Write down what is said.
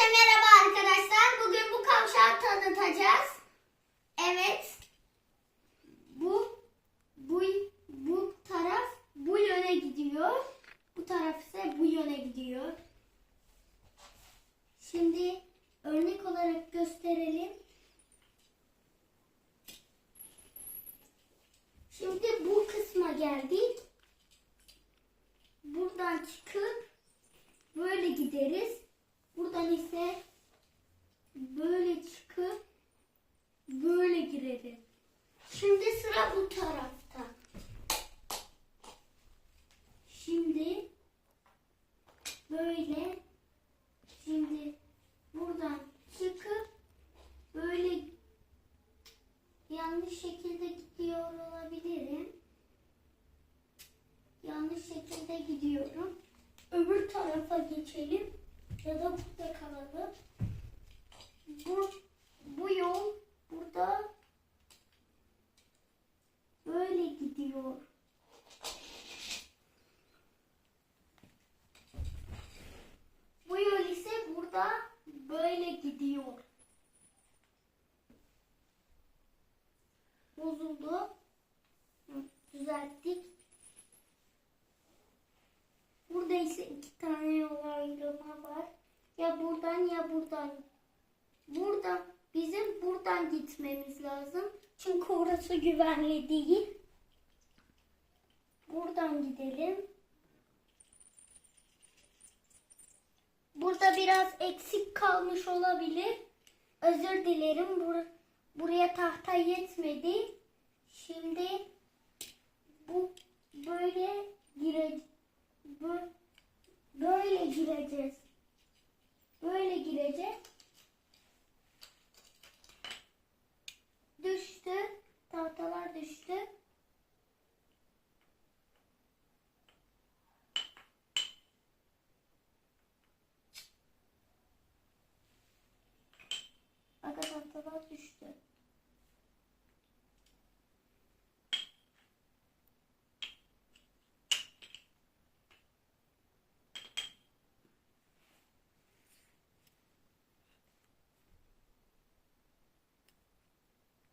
Herkese merhaba arkadaşlar. Bugün bu kavşağı tanıtacağız. Evet. Bu bu bu taraf bu yöne gidiyor. Bu taraf ise bu yöne gidiyor. Şimdi örnek olarak gösterelim. Şimdi bu kısma geldik. Buradan çıkıp böyle gideriz. Buradan ise böyle çıkıp böyle gireriz. Şimdi sıra bu tarafta. Şimdi böyle şimdi buradan çıkıp böyle yanlış şekilde gidiyor olabilirim. Yanlış şekilde gidiyorum. Öbür tarafa geçelim ya da burada kalalım. Bu, bu yol burada böyle gidiyor. Bu yol ise burada böyle gidiyor. Bozuldu. Düzelttik. Burada ise iki tane yol ayrımı var. Ya buradan ya buradan. Buradan bizim buradan gitmemiz lazım. Çünkü orası güvenli değil. Buradan gidelim. Burada biraz eksik kalmış olabilir. Özür dilerim. Bur- buraya tahta yetmedi. Şimdi bu böyle gire bö- böyle gireceğiz. Böyle girecek. Düştü. Tahtalar düştü.